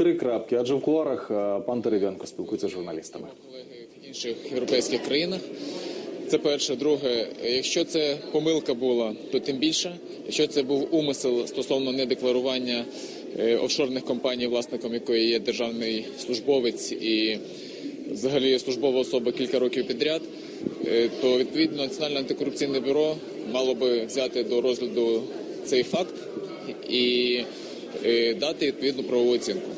три крапки, адже в кулуарах е, пан Терев'янко спілкується з журналістами. колеги в інших європейських країнах. Це перше. Друге, якщо це помилка була, то тим більше. Якщо це був умисел стосовно недекларування е, офшорних компаній, власником якої є державний службовець і взагалі службова особа кілька років підряд, е, то відповідно Національне антикорупційне бюро мало би взяти до розгляду цей факт і дати відповідну правову оцінку.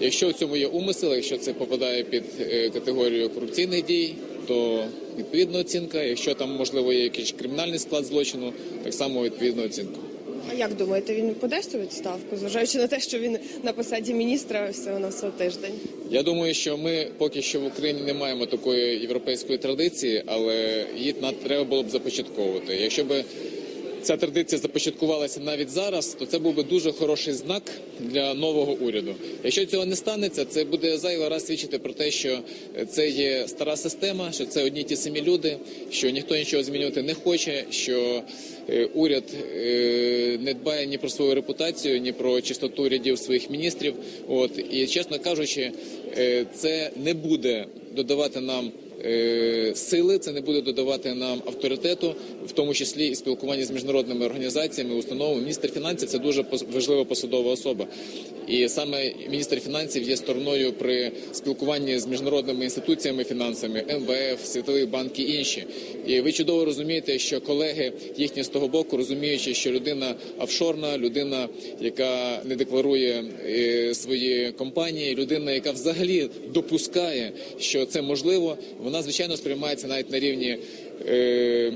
Якщо в цьому є умисел, якщо це попадає під е, категорію корупційних дій, то відповідна оцінка. Якщо там можливо є якийсь кримінальний склад злочину, так само відповідна оцінка. А як думаєте, він подасть у відставку, зважаючи на те, що він на посаді міністра всього на всього тиждень? Я думаю, що ми поки що в Україні не маємо такої європейської традиції, але її треба було б започатковувати. Якщо б ця традиція започаткувалася навіть зараз, то це був би дуже хороший знак для нового уряду. Якщо цього не станеться, це буде зайвий раз свідчити про те, що це є стара система, що це одні ті самі люди, що ніхто нічого змінювати не хоче, що е, уряд е, не дбає ні про свою репутацію, ні про чистоту рядів своїх міністрів. От і чесно кажучи, е, це не буде додавати нам. Е, Сили це не буде додавати нам авторитету, в тому числі і спілкування з міжнародними організаціями, установами. Міністр фінансів це дуже важлива посадова особа, і саме міністр фінансів є стороною при спілкуванні з міжнародними інституціями фінансами, МВФ, Світовий банк і інші. І ви чудово розумієте, що колеги їхні з того боку, розуміючи, що людина офшорна, людина, яка не декларує е, свої компанії, людина, яка взагалі допускає, що це можливо, вона звичайно сприймається навіть на рівні. Е,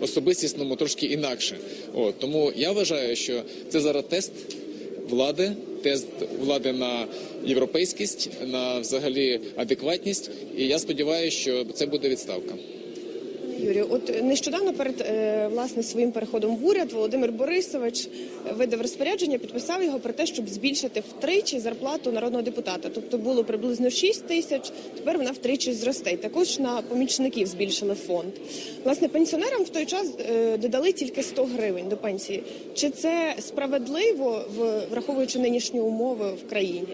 особистісному трошки інакше. От тому я вважаю, що це зараз тест влади, тест влади на європейськість, на взагалі адекватність. І я сподіваюся, що це буде відставка. Юрію, от нещодавно перед е, власне своїм переходом в уряд Володимир Борисович видав розпорядження, підписав його про те, щоб збільшити втричі зарплату народного депутата. Тобто було приблизно 6 тисяч, тепер вона втричі зросте. Також на помічників збільшили фонд. Власне, пенсіонерам в той час е, додали тільки 100 гривень до пенсії. Чи це справедливо, враховуючи нинішні умови в країні?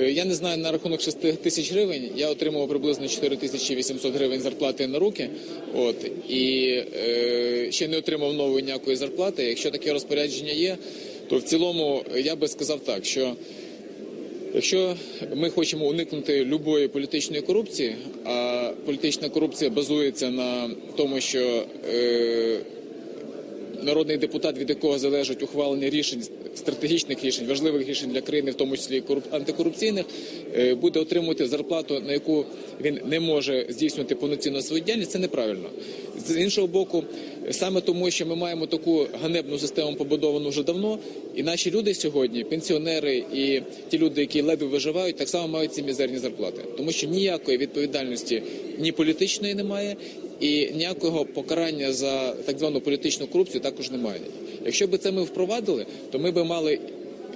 Е, Я не знаю на рахунок 6 тисяч гривень. Я отримував приблизно 4 тисячі 800 гривень зарплати на руки. От і е, ще не отримав нової ніякої зарплати. Якщо таке розпорядження є, то в цілому я би сказав так, що Якщо ми хочемо уникнути любої політичної корупції, а політична корупція базується на тому, що е, народний депутат, від якого залежить ухвалення рішень, стратегічних рішень, важливих рішень для країни, в тому числі коруп- антикорупційних, е, буде отримувати зарплату, на яку він не може здійснювати повноцінно свою діяльність, це неправильно. З іншого боку, саме тому, що ми маємо таку ганебну систему побудовану вже давно, і наші люди сьогодні, пенсіонери і ті люди, які ледве виживають, так само мають ці мізерні зарплати, тому що ніякої відповідальності ні політичної немає. І ніякого покарання за так звану політичну корупцію також немає. Якщо б це ми впровадили, то ми б мали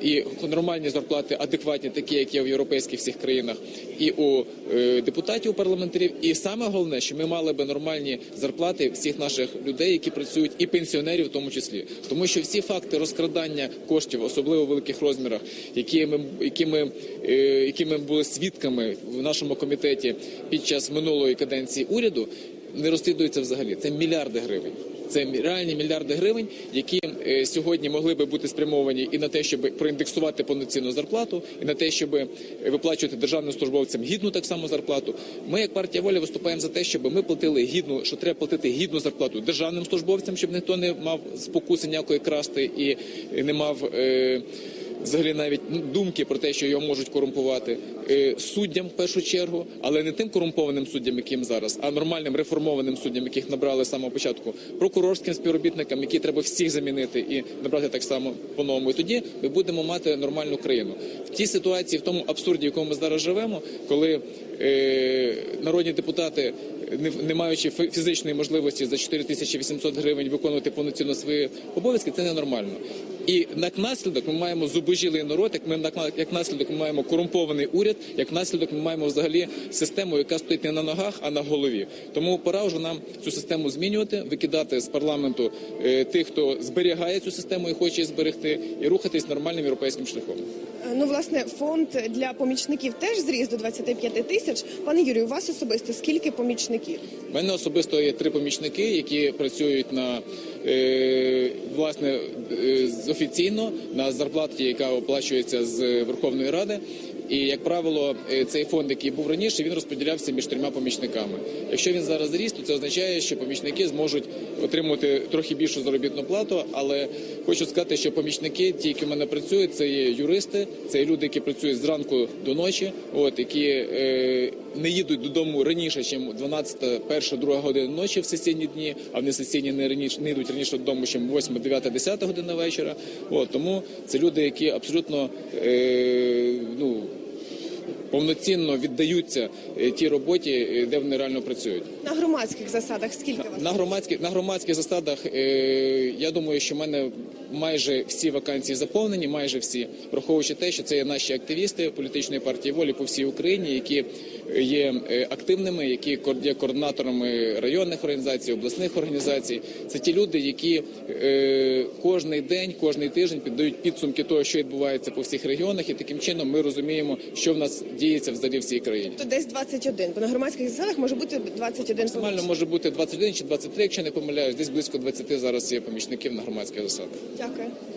і нормальні зарплати, адекватні, такі, як є в європейських всіх країнах, і у е, депутатів, у парламентарів. І саме головне, що ми мали би нормальні зарплати всіх наших людей, які працюють, і пенсіонерів, в тому числі, тому що всі факти розкрадання коштів, особливо в великих розмірах, які ми які ми, е, які ми були свідками в нашому комітеті під час минулої каденції уряду не розслідується взагалі. Це мільярди гривень. Це реальні мільярди гривень, які е, сьогодні могли би бути спрямовані і на те, щоб проіндексувати повноцінну зарплату, і на те, щоб е, виплачувати державним службовцям гідну так само зарплату. Ми, як партія воля, виступаємо за те, щоб ми платили гідну, що треба платити гідну зарплату державним службовцям, щоб ніхто не мав спокуси ніякої красти і не мав. Е, взагалі навіть ну, думки про те, що його можуть корумпувати Е, суддям в першу чергу, але не тим корумпованим суддям, яким зараз, а нормальним реформованим суддям, яких набрали з самого початку, прокурорським співробітникам, які треба всіх замінити і набрати так само по-новому. І тоді ми будемо мати нормальну країну в тій ситуації, в тому абсурді, в якому ми зараз живемо, коли е, народні депутати. Не, маючи фі- фізичної можливості за 4800 гривень виконувати повноцінно свої обов'язки, це ненормально. І як наслідок ми маємо зубожілий народ, як ми як наслідок ми маємо корумпований уряд, як наслідок ми маємо взагалі систему, яка стоїть не на ногах, а на голові. Тому пора вже нам цю систему змінювати, викидати з парламенту е, тих, хто зберігає цю систему і хоче її зберегти, і рухатись нормальним європейським шляхом. Ну, власне, фонд для помічників теж зріс до 25 тисяч. Пане Юрію, у вас особисто скільки помічників? У мене особисто є три помічники, які працюють на е, власне е, офіційно на зарплаті, яка оплачується з Верховної Ради. І як правило, е, цей фонд, який був раніше, він розподілявся між трьома помічниками. Якщо він зараз зріс, то це означає, що помічники зможуть отримувати трохи більшу заробітну плату. Але хочу сказати, що помічники, ті, які в мене працюють, це є юристи, це є люди, які працюють зранку до ночі, от які е, не їдуть додому раніше, ніж 12, 1, 2 година ночі в сесійні дні, а в несесійні не раніше не йдуть раніше додому, ніж 8, 9, 10 година вечора. От тому це люди, які абсолютно е, ну повноцінно віддаються е, тій роботі, е, де вони реально працюють. На громадських засадах скільки вас? На громадських на громадських засадах е, я думаю, що в мене майже всі вакансії заповнені, майже всі, враховуючи те, що це є наші активісти політичної партії волі по всій Україні, які є е, активними, які є координаторами районних організацій, обласних організацій. Це ті люди, які е, кожний день, кожний тиждень піддають підсумки того, що відбувається по всіх регіонах, і таким чином ми розуміємо, що в нас діється взагалі в цій країні. То десь 21, бо на громадських засадах може бути 21 Максимально може бути 21 чи 23, якщо не помиляюсь. Десь близько 20 зараз є помічників на громадських засадах. Okay.